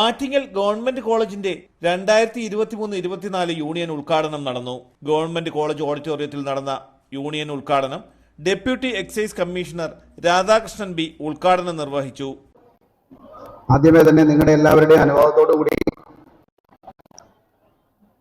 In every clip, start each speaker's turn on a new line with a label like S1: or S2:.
S1: Attingal government കോളേജിന്റെ രണ്ടായിരത്തി ഇരുപത്തിമൂന്ന് ഇരുപത്തിനാല് യൂണിയൻ ഉദ്ഘാടനം നടന്നു. ഗവൺമെന്റ് കോളേജ് ഓഡിറ്റോറിയത്തിൽ നടന്ന യൂണിയൻ ഉദ്ഘാടനം deputy excise commissioner Radhakrishnan B ഉദ്ഘാടനം നിർവഹിച്ചു.
S2: ആദ്യമേ തന്നെ നിങ്ങളുടെ എല്ലാവരുടെയും അനുഭവത്തോടു കൂടി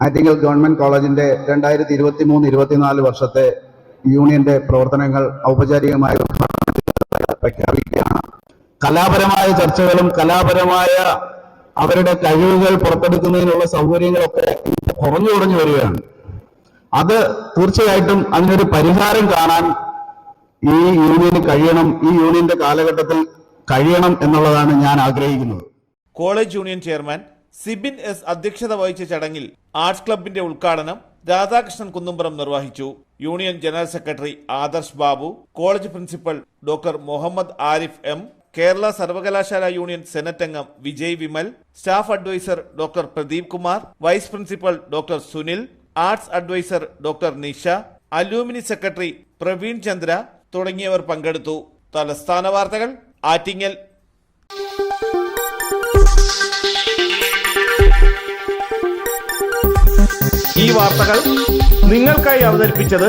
S2: ആറ്റിങ്ങൽ ഗവൺമെന്റ് കോളേജിന്റെ രണ്ടായിരത്തി ഇരുപത്തി മൂന്ന് ഇരുപത്തിനാല് വർഷത്തെ യൂണിയന്റെ പ്രവർത്തനങ്ങൾ ഔപചാരികമായി പ്രഖ്യാപിക്കുകയാണ്. കലാപരമായ ചർച്ചകളും കലാപരമായ അവരുടെ കഴിവുകൾ പുറത്തെടുക്കുന്നതിനുള്ള സൗകര്യങ്ങളൊക്കെ കുറഞ്ഞു കുറഞ്ഞു വരികയാണ്. അത് തീർച്ചയായിട്ടും അതിനൊരു പരിഹാരം കാണാൻ ഈ യൂണിയന് കഴിയണം ഈ യൂണിയന്റെ കാലഘട്ടത്തിൽ കഴിയണം എന്നുള്ളതാണ് ഞാൻ ആഗ്രഹിക്കുന്നത്.
S1: College union chairman Sibin S അധ്യക്ഷത വഹിച്ച ചടങ്ങിൽ ആർട്സ് ക്ലബിന്റെ ഉദ്ഘാടനം രാധാകൃഷ്ണൻ കുന്നുംപുറം നിർവഹിച്ചു. Union general secretary Adarsh Babu college principal doctor Muhammad Arif M Kerala സർവകലാശാല യൂണിയൻ സെനറ്റ് അംഗം Vijay Vimal staff adviser doctor Pradeep Kumar vice principal doctor Sunil arts adviser doctor Nisha alumni secretary Praveen Chandra തുടങ്ങിയവർ പങ്കെടുത്തു. തലസ്ഥാന വാർത്തകൾ ആറ്റിങ്ങൽ. ഈ വാർത്തകൾ നിങ്ങൾക്കായി അവതരിപ്പിച്ചത്